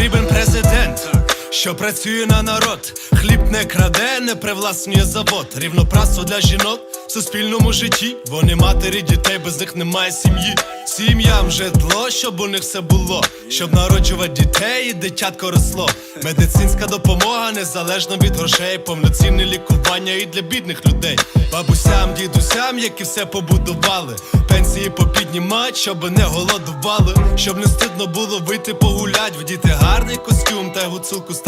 Leben Presse що працює на народ. Хліб не краде, не привласнює завод. Рівноправство для жінок в суспільному житті. Вони матері дітей, без них немає сім'ї. Сім'ям житло, щоб у них все було, щоб народжувати дітей і дитятко росло. Медицинська допомога незалежно від грошей, повноцінне лікування і для бідних людей. Бабусям, дідусям, які все побудували. Пенсії попіднімать, щоб не голодували, щоб не стидно було вийти погулять, вдіти гарний костюм та гуцулку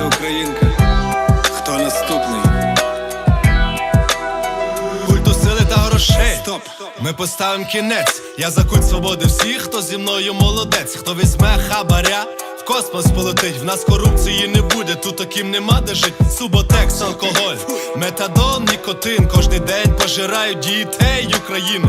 Леся Українка. Хто наступний? Культу сили та грошей. Стоп! Ми поставимо кінець. Я за культ свободи всіх, хто зі мною молодець, хто візьме хабаря. В космос полетить, в нас корупції не буде, тут таким нема де жить. Суботекс, алкоголь, метадон, нікотин. Кожний день пожирають дітей України.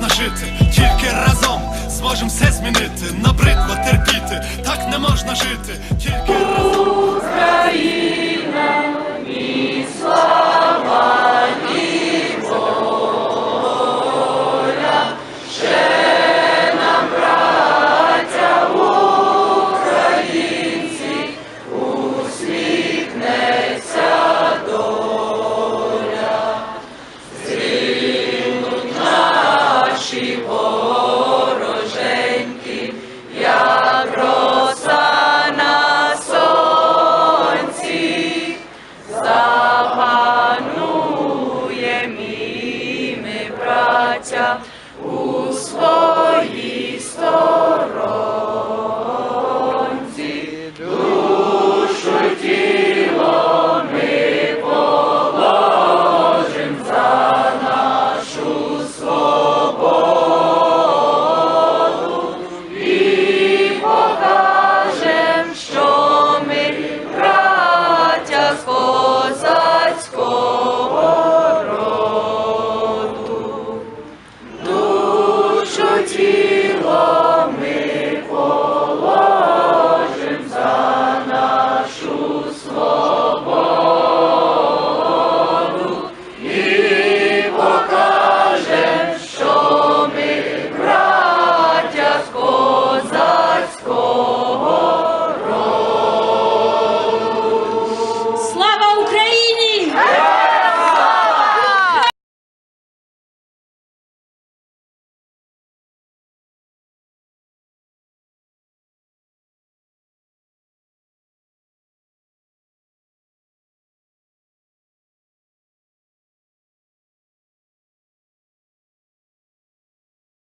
Можна жити. Тільки разом зможемо все змінити. Набридло терпіти, так не можна жити. Тільки разом. Україна.